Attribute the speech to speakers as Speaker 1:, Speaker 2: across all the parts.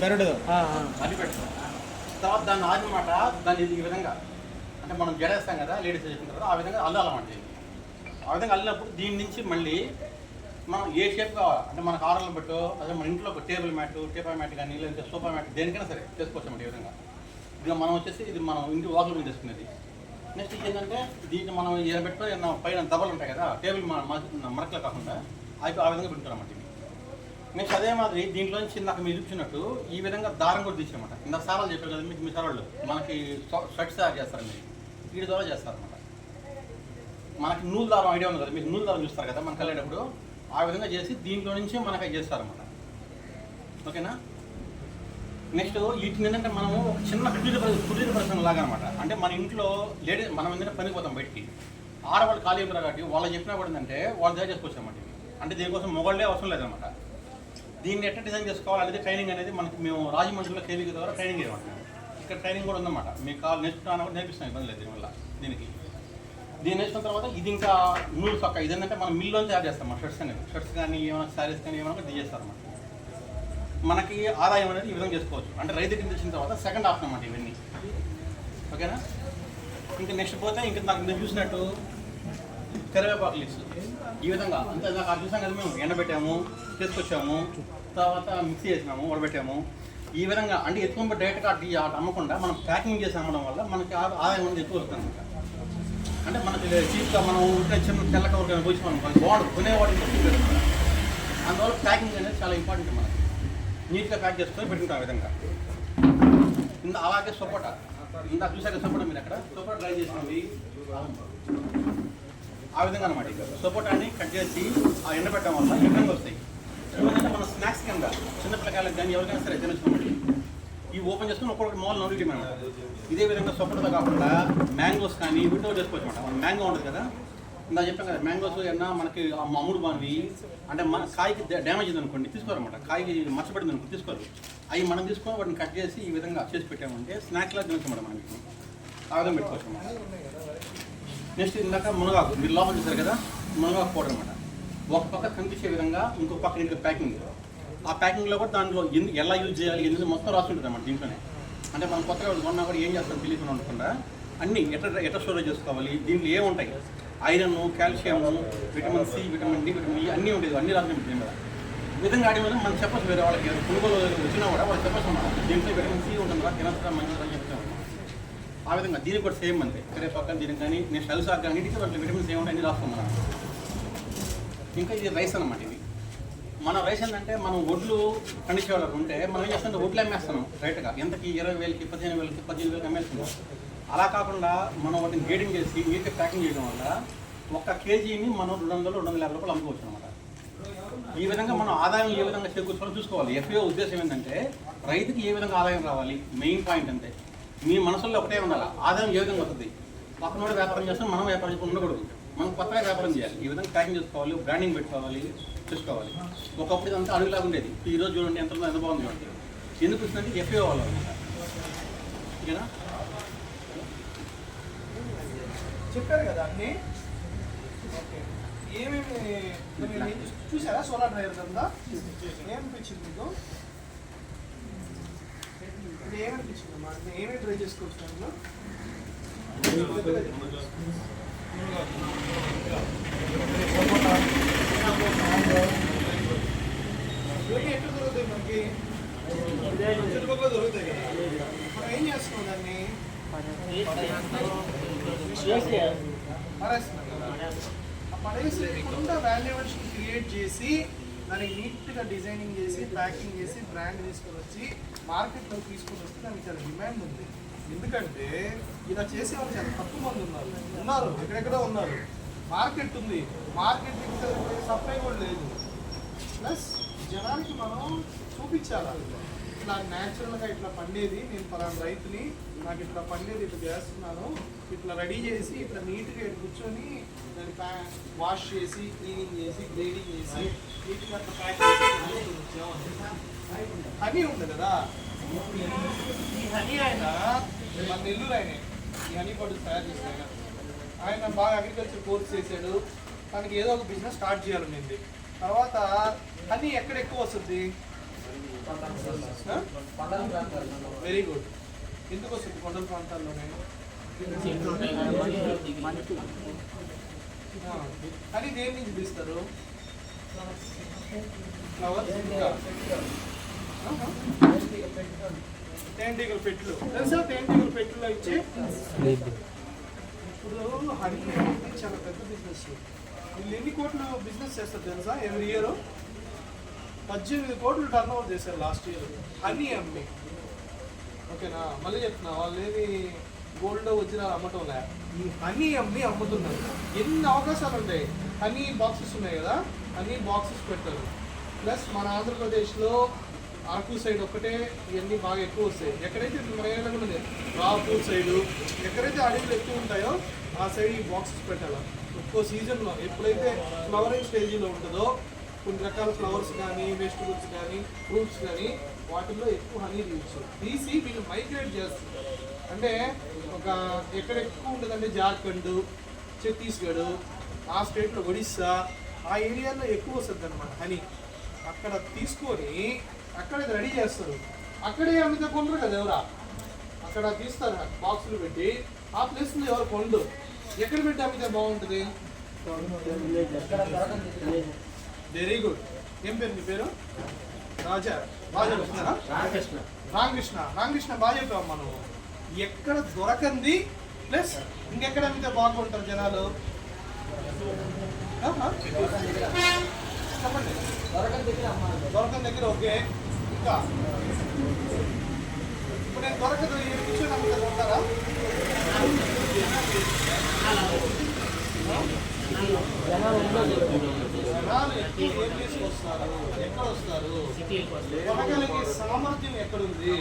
Speaker 1: బెరడు.
Speaker 2: అది పెడతాం తర్వాత దాన్ని ఆదిమాట దాన్ని ఇది ఈ విధంగా అంటే మనం జడేస్తాం కదా లేడీస్ చెప్పిన తర్వాత ఆ విధంగా అల్లాలన్నమాట. ఆ విధంగా అల్లినప్పుడు దీని నుంచి మళ్ళీ మనం ఏ షేప్ కావాలి? అంటే మనకు ఆర్డర్లు పెట్టు అదే మన ఇంట్లో ఒక టేబుల్ మ్యాట్ టేబుల్ మ్యాట్ కానీ లేదంటే సోఫా మ్యాట్ దేనికైనా సరే చేసుకోవచ్చు అన్నమాట ఈ విధంగా. ఇక మనం వచ్చేసి ఇది మనం ఇంటి వాకుల మీద చేసుకునేది నెక్స్ట్ ఇది ఏంటంటే దీన్ని మనం ఇలా పెట్టుకొని ఏమన్నా పైన దెబ్బలు ఉంటాయి కదా టేబుల్ మరకలు కాకుండా అవి ఆ విధంగా పెట్టుకోవాలన్నమాట ఇవి నెక్స్ట్ అదే మాదిరి దీంట్లో నుంచి నాకు మీరు చూపించినట్టు ఈ విధంగా దారం కూడా తీసామన్నమాట ఇందాక సారాలు చెప్పారు కదా మీకు మీ సారాళ్ళు మనకి షర్ట్స్ తయారు చేస్తారండి. వీటి ద్వారా చేస్తారనమాట మనకి నూలు దారం ఐడియా ఉంది కదా మీకు నూలు దారం చూస్తారు కదా మనకి వెళ్ళేటప్పుడు ఆ విధంగా చేసి దీంట్లో నుంచి మనకి అవి చేస్తారన్నమాట. ఓకేనా? నెక్స్ట్ వీటిని ఏంటంటే మనము ఒక చిన్న కుటీర పరి- కుటీర పరిశ్రమ లాగా అనమాట అంటే మన ఇంట్లో లేడీస్ మనం ఏంటంటే పనికి పోతాం బయటికి. ఆడవాళ్ళు ఖాళీ ఉంటారు కాబట్టి వాళ్ళు చెప్పినా కూడా ఏంటంటే వాళ్ళు తయారు చేసుకోవచ్చు అన్నమాట అంటే దీనికోసం మొగళ్ళే అవసరం లేదనమాట దీన్ని ఎట్లా డిజైన్ చేసుకోవాలి అనేది ట్రైనింగ్ అనేది మనకి మేము రాజమండ్రిలో కేవీకి ద్వారా ట్రైనింగ్ ఇవ్వమంటాం ఇక్కడ ట్రైనింగ్ కూడా ఉందన్నమాట. మీకు కావాలి నేర్చుకున్నాను కూడా నేర్పిస్తాం ఇబ్బంది లేదు దీనివల్ల దీనికి. దీన్ని నేర్చుకున్న తర్వాత ఇది ఇంకా నూలు సొక్క ఇది ఏంటంటే మనం మిల్లో తయారు చేస్తాం మన షర్ట్స్ అనేవి. షర్ట్స్ కానీ ఏమైనా శారీస్ కానీ ఏమైనా కూడా చేస్తారన్నమాట మనకి ఆదాయం అనేది ఈ విధంగా చేసుకోవచ్చు. అంటే రైతు కింద వచ్చిన తర్వాత సెకండ్ ఆప్షన్ అన్నమాట ఇవన్నీ. ఓకేనా? ఇంకా నెక్స్ట్ పోతే ఇంకా నాకు మీరు చూసినట్టు కరివేపాకు లిక్స్ ఈ విధంగా అంతే నాకు అది చూసాం కదా మేము ఎండబెట్టాము తీసుకొచ్చాము తర్వాత మిక్సీ చేసినాము వడబెట్టాము ఈ విధంగా అంటే ఎత్తుకొని డైరెక్ట్గా అటు అటు అమ్మకుండా మనం ప్యాకింగ్ చేసి అమ్మడం వల్ల మనకి ఆదాయం అనేది ఎక్కువ వస్తుంది అంటే మనకి చీప్గా మనం ఉంటే చిన్న తెల్ల కవర్ కానీ పోసి మనం బాగుండదు కొనేవాడికి అందువల్ల ప్యాకింగ్ అనేది చాలా ఇంపార్టెంట్ మనకి. నీట్గా ప్యాక్ చేసుకొని పెట్టుకుంటాం ఆ విధంగా. ఇంత అలాగే సపోటా ఇందాక చూసాక సపోటా మీరు అక్కడ? సపోటా డ్రై చేసినవి. ఆ విధంగా అనమాట ఇక సపోటాని కట్ చేసి ఆ ఎండ పెట్టడం వల్ల ఈ వస్తాయి. ఎందుకంటే మన స్నాక్స్ కింద చిన్నపిల్లకాయలకు కానీ ఎవరికైనా సరే తినచ్చు ఈ ఓపెన్ చేసుకుని ఒక్కొక్కటి మోల్ నవ్వుటి అనమాట ఇదే విధంగా సపోటాతో కాకుండా మ్యాంగోస్ కానీ వీటితో చేసుకోవచ్చు అనమాట మ్యాంగో ఉంటుంది కదా? ఇందా చెప్పాను కదా మ్యాంగోస్ ఏమన్నా మనకి ఆ అమ్ముడు బానివి అంటే మన కాయకి డ్యామేజ్ ఉంది అనుకోండి తీసుకోరమాట కాయకి మచ్చబడింది అనుకో తీసుకోరు. అవి మనం తీసుకొని వాటిని కట్ చేసి ఈ విధంగా చేసి పెట్టామంటే స్నాక్లా తినచ్చు మేడం మనకి. ఆ విధంగా పెట్టుకోవచ్చు నెక్స్ట్ ఇందాక మునగాకు మీరు లోపల చూసారు కదా? మునగాకు పౌడర్ అనమాట ఒక పక్క కనిపించే విధంగా ఇంకో పక్క ఇంకా ప్యాకింగ్. ఆ ప్యాకింగ్లో కూడా దాంట్లో ఎందు ఎలా యూజ్ చేయాలి ఎందుకు మొత్తం రాసి ఉంటుంది అన్నమాట దీంట్లోనే. అంటే మనం కొత్తగా కొన్నా కూడా ఏం చేస్తాం తెలియకుండా ఉండకుండా అన్ని ఎట్లా ఎట్లా స్టోరేజ్ చేసుకోవాలి దీంట్లో ఏముంటాయి iron calcium vitamin C vitamin D vitamin E అన్నీ ఉండేది అన్ని రాసి ఉంటుంది కదా విధంగా ఆడి మీద మనం చెప్పచ్చు వేరే వాళ్ళకి కొనుగోలు వచ్చినా కూడా వాళ్ళు చెప్పచ్చు దీంట్లో విటమిన్ సి ఉంటుంది కదా తినచ్చా అని చెప్తాం ఆ విధంగా దీనికి కూడా సేమ్ అంతే. ఇక్కడే దీనికి కానీ నేను షెల్సాక్ కానీ ఇంటికి దాంట్లో విటమిన్స్ ఏముంటాయి అన్ని రాసుకున్నాను ఇంకా ఇది రైస్ అన్నమాట ఇది. మన రైస్ ఏంటంటే మనం ఒడ్లు పండించే వాళ్ళకు ఉంటే మనం ఏం చేస్తుంటే ఒడ్లు అమ్మేస్తున్నాం రైట్గా ఎంతకి ఇరవై వేలకి పదిహేను వేలకి పదిహేను వేలకి అమ్మేస్తున్నాం అలా కాకుండా మనం వాటిని గ్రేడింగ్ చేసి నీట్గా ప్యాకింగ్ చేయడం వల్ల ఒక్క కేజీని మనం రెండు వందలు రెండు వందల యాభై రూపాయలు అమ్ముకోవచ్చు అనమాట ఈ విధంగా మనం ఆదాయం ఏ విధంగా చేకూర్చుకోవాలో చూసుకోవాలి. ఎఫ్ఏ ఉద్దేశం ఏంటంటే రైతుకి ఏ విధంగా ఆదాయం రావాలి? మెయిన్ పాయింట్ అంతే. మీ మనసులో ఒకటే ఉండాలి? ఆదాయం ఏ విధంగా వస్తుంది? పక్కనోడు కూడా వ్యాపారం చేస్తాం మనం వ్యాపారం చేసుకుని ఉండకూడదు. మనం కొత్తగా వ్యాపారం చేయాలి. ఈ విధంగా ప్యాకింగ్ చేసుకోవాలి బ్రాండింగ్ పెట్టుకోవాలి చూసుకోవాలి. ఒకప్పుడు ఇదంతా అడుగులాగా ఉండేది. ఈ రోజు చూడండి ఎంత ఎంత బాగుంది చూడండి. ఎందుకు వచ్చిందంటే ఎఫ్ఏ వాళ్ళు అనమాట ఓకేనా?
Speaker 3: చెప్పారు కదా అన్ని? ఏమేమి చూసారా సోలార్ డ్రైవర్ కింద ఏమనిపించింది మీకు ఇది ఏమనిపించింది అమ్మా అంటే ఏమేమి ట్రై చేసుకోవచ్చు దాంట్లో ఇవన్నీ ఎక్కడ దొరుకుతాయి మనకి? చుట్టుపక్కల దొరుకుతాయి కదా మనం ఏం చేస్తున్నాం దాన్ని? పడేస్తున్నాం. కదా. ఆ వాల్యుయేషన్ క్రియేట్ చేసి దానికి నీట్గా డిజైనింగ్ చేసి ప్యాకింగ్ చేసి బ్రాండ్ తీసుకొని వచ్చి మార్కెట్లో తీసుకొని వస్తే దానికి చాలా డిమాండ్ ఉంది. ఎందుకంటే ఇలా చేసే వాళ్ళు చాలా తక్కువ మంది ఉన్నారు. ఉన్నారు ఎక్కడెక్కడ ఉన్నారు. మార్కెట్ ఉంది. మార్కెట్ సప్లై కూడా లేదు. ప్లస్ జనానికి మనం చూపించాలి? ఇట్లా న్యాచురల్గా ఇట్లా పండేది నేను పలానా రైతుని నాకు ఇట్లా పండేది ఇట్లా చేస్తున్నాను ఇట్లా రెడీ చేసి ఇట్లా నీట్గా కూర్చొని దాన్ని ప్యా వాష్ చేసి క్లీనింగ్ చేసి గ్రేడింగ్ చేసి నీట్గా అట్లా ప్యాక్ చేసి హనీ ఉంది కదా? ఈ హనీ ఆయన మన నెల్లూరు ఆయనే. ఈ హనీ పౌడర్ తయారు చేసిన ఆయన. ఆయన బాగా అగ్రికల్చర్ కోర్స్ చేశాడు. తనకి ఏదో ఒక బిజినెస్ స్టార్ట్ చేయాలనింది. తర్వాత హనీ ఎక్కడ ఎక్కువ వస్తుంది వెరీ గుడ్ ఎందుకు వస్తుంది కొండల ప్రాంతాల్లోనే? అది దేని నుంచి తీస్తారు ఫ్లవర్స్ ఇంకా. తేనెటీగల పెట్లు తెలుసా తేనెటీగల పెట్టులో ఇచ్చి ఇప్పుడు హనీ అనేది చాలా పెద్ద బిజినెస్ వీళ్ళు ఎన్ని కోట్లు బిజినెస్ చేస్తారు తెలుసా? ఎవ్రీ ఇయర్ పద్దెనిమిది కోట్లు టర్న్ ఓవర్ చేశారు లాస్ట్ ఇయర్ అన్నీ అమ్మి. ఓకేనా? మళ్ళీ చెప్తున్నా వాళ్ళు ఏది గోల్డ్ వచ్చిన అమ్మటం లే ఈ హనీ అమ్మి అమ్ముతున్నారు. ఎన్ని అవకాశాలు ఉంటాయి? హనీ బాక్సెస్ ఉన్నాయి కదా? హనీ బాక్సెస్ పెట్టారు. ప్లస్ మన ఆంధ్రప్రదేశ్లో ఆకు సైడ్ ఒక్కటే ఇవన్నీ బాగా ఎక్కువ వస్తాయి. ఎక్కడైతే మన ఉంది రాపూర్ సైడు ఎక్కడైతే అడవులు ఎక్కువ ఉంటాయో ఆ సైడ్ ఈ బాక్సెస్ పెట్టాలి? ఒక్కో సీజన్లో ఎప్పుడైతే ఫ్లవరింగ్ స్టేజీలో ఉంటుందో కొన్ని రకాల ఫ్లవర్స్ కానీ వెజిటబుల్స్ కానీ ఫ్రూట్స్ కానీ వాటిల్లో ఎక్కువ హనీ తీయచ్చు తీసి వీళ్ళు మైగ్రేట్ చేస్తారు అంటే ఒక ఎక్కడ ఎక్కువ ఉంటుందంటే జార్ఖండ్ ఛత్తీస్గఢ్ ఆ స్టేట్లో ఒడిస్సా ఆ ఏరియాలో ఎక్కువ వస్తుంది అనమాట హనీ అక్కడ తీసుకొని అక్కడ రెడీ చేస్తారు. అక్కడే అమ్మితే కొందరు కదా ఎవరా? అక్కడ తీస్తారు బాక్సులు పెట్టి. ఆ ప్లేస్లో ఎవరు కొండు ఎక్కడ పెట్టి అమ్మితే బాగుంటుంది? వెరీ గుడ్ ఏం పేరు మీ పేరు? రాజా. బాగా చెప్తున్నారా
Speaker 1: రామకృష్ణ.
Speaker 3: రామకృష్ణ. రామకృష్ణ బాగా చెప్పావు మనం ఎక్కడ దొరకంది ప్లస్ ఇంకెక్కడ అమ్మితే బాగుంటారు జనాలు. చెప్పండి. దొరకని దగ్గర ఓకే. ఇంకా. ఇప్పుడు నేను దొరకదు ఈ కూర్చొని అమ్మితే ఉంటారా ఎక్కడ వస్తారు కొనగలిగే సామర్థ్యం ఎక్కడుంది?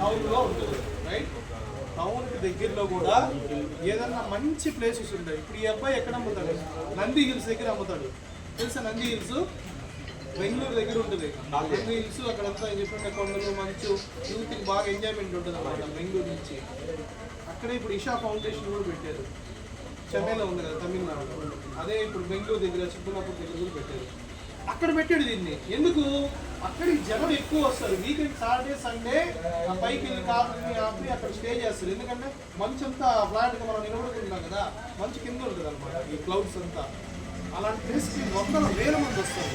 Speaker 3: టౌన్లో ఉంటుంది రైట్ టౌన్కి దగ్గరలో కూడా ఏదన్నా మంచి ప్లేసెస్ ఉంటాయి. ఇప్పుడు ఈ అబ్బాయి ఎక్కడ అమ్ముతాడు? నంది హిల్స్ దగ్గర అమ్ముతాడు. తెలుసా నంది హిల్స్? బెంగళూరు దగ్గర ఉంటుంది. నంది హిల్స్ అక్కడంతా ఏం కొండలు మంచు యూత్కి బాగా ఎంజాయ్మెంట్ ఉంటుంది అన్నమాట బెంగళూరు నుంచి. అక్కడే ఇప్పుడు ఇషా ఫౌండేషన్ కూడా పెట్టారు. చెన్నైలో ఉంది కదా తమిళనాడు అదే ఇప్పుడు బెంగళూరు దగ్గర చిక్కనాపూర్ దగ్గర కూడా పెట్టారు. అక్కడ పెట్టాడు దీన్ని. ఎందుకు? అక్కడికి జనం ఎక్కువ వస్తారు. వీకెండ్ సాటర్డే సండే ఆ పైకి వెళ్ళి కార్ని ఆపి అక్కడ స్టే చేస్తారు. ఎందుకంటే మంచు అంతా ఫ్లాట్గా మనం నిలబడుకుంటున్నాం కదా మంచు కింద ఉంటుంది అనమాట ఈ క్లౌడ్స్ అంతా. అలాంటి ప్లేస్కి వందల వేల మంది వస్తారు.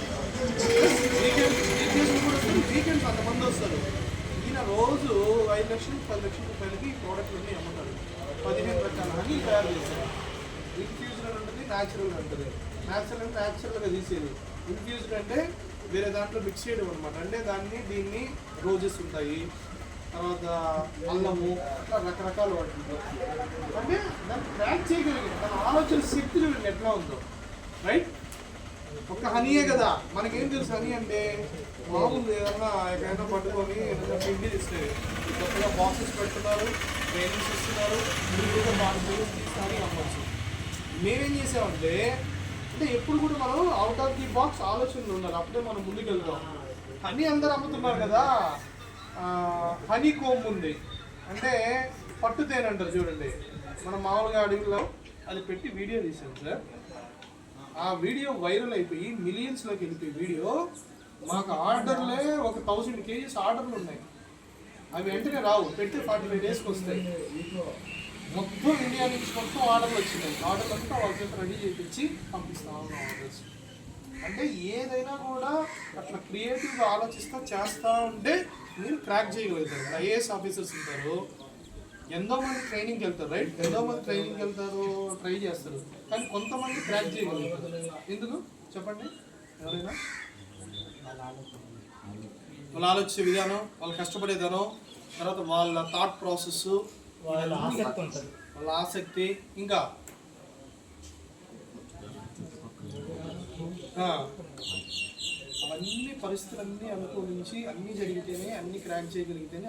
Speaker 3: వీకెండ్ వీకెండ్స్ కూడా వీకెండ్స్ అంతమంది వస్తారు. ఈయన రోజు ఐదు లక్షలు పది లక్షల రూపాయలకి ఈ ప్రోడక్ట్లన్నీ అమ్ముతారు. పదిహేను రకాల హనీ తయారు చేశారు ఇన్ఫ్యూజన్ ఉంటుంది న్యాచురల్ ఉంటుంది. న్యాచురల్ అంటే న్యాచురల్గా తీసేది. ఇన్ఫ్యూజన్ అంటే వేరే దాంట్లో మిక్స్ చేయడం అనమాట అంటే దాన్ని దీన్ని రోజెస్ ఉంటాయి. తర్వాత అల్లము అట్లా రకరకాలు వాటిలో అంటే దాన్ని ట్రాక్ చేయగలిగింది దాని ఆలోచన శక్తులు ఎట్లా ఉందో. రైట్ ఒక్క హనీయే కదా. మనకేం తెలుసు హనీ అంటే? బాగుంది ఏదన్నా ఎక్కడైనా పట్టుకొని ఏదైనా పిండి ఇస్తే కొత్తగా బాక్సెస్ పెడుతున్నారు ట్రైనింగ్స్ ఇస్తున్నారు మీరు బాగా తీసుకొని అమ్మచ్చు మేమేం చేసామంటే అంటే ఎప్పుడు కూడా మనం అవుట్ ఆఫ్ ది బాక్స్ ఆలోచనలు ఉండాలి. అప్పుడే మనం ముందుకు వెళ్తాం హనీ అందరు అమ్ముతున్నారు కదా. హనీ కోమ్ ఉంది. అంటే పట్టు తేనంటారు చూడండి. మనం మామూలుగా అడవిలో అది పెట్టి వీడియో తీసాం సార్. ఆ వీడియో వైరల్ అయిపోయి మిలియన్స్లోకి వెళ్ళిపోయి వీడియో మాకు ఆర్డర్లే ఒక థౌసండ్ కేజీస్ ఆర్డర్లు ఉన్నాయి. అవి వెంటనే రావు పెట్టి ఫార్టీ ఫైవ్ డేస్కి వస్తాయి. మొత్తం ఇండియా నుంచి మొత్తం ఆర్డర్లు వచ్చినాయి. ఆర్డర్లు అంతా వాళ్ళ చేత రెడీ చేయించి పంపిస్తా ఉన్నాం ఆర్డర్స్. అంటే ఏదైనా కూడా అట్లా క్రియేటివ్గా ఆలోచిస్తా చేస్తూ ఉంటే మీరు క్రాక్ చేయగలుగుతారు. ఐఏఎస్ ఆఫీసర్స్ ఉంటారు. ఎంతో మంది ట్రైనింగ్కి వెళ్తారు రైట్ ఎంతో మంది ట్రైనింగ్కి వెళ్తారు ట్రై చేస్తారు. కానీ కొంతమంది క్రాక్ చేయగలుగుతారు. ఎందుకు చెప్పండి ఎవరైనా? వాళ్ళ ఆలోచించే విధానం వాళ్ళు కష్టపడే విధానం తర్వాత వాళ్ళ థాట్ ప్రాసెస్ వాళ్ళ ఆసక్తి ఇంకా? అవన్నీ పరిస్థితులన్నీ అనుకూలించి అన్నీ జరిగితేనే అన్నీ క్రాక్ చేయగలిగితేనే